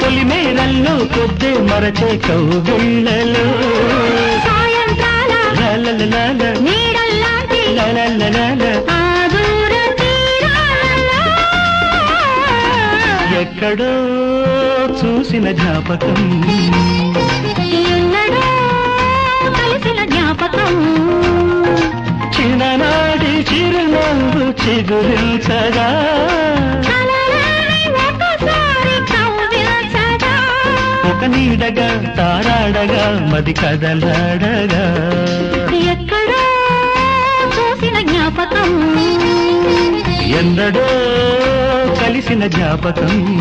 తొలి మేరల్లో పొద్దే మరచే కౌగిళ్ళలో సాయంత్రాల నీడల్లాంటి ఎక్కడో చూసిన జ్ఞాపకం చిగురించగా. ఒక నీడగా తారాడగా మది కదలాడగా. ఎక్కడో చూసిన జ్ఞాపకం. ఎన్నడో కలిసిన జ్ఞాపకం.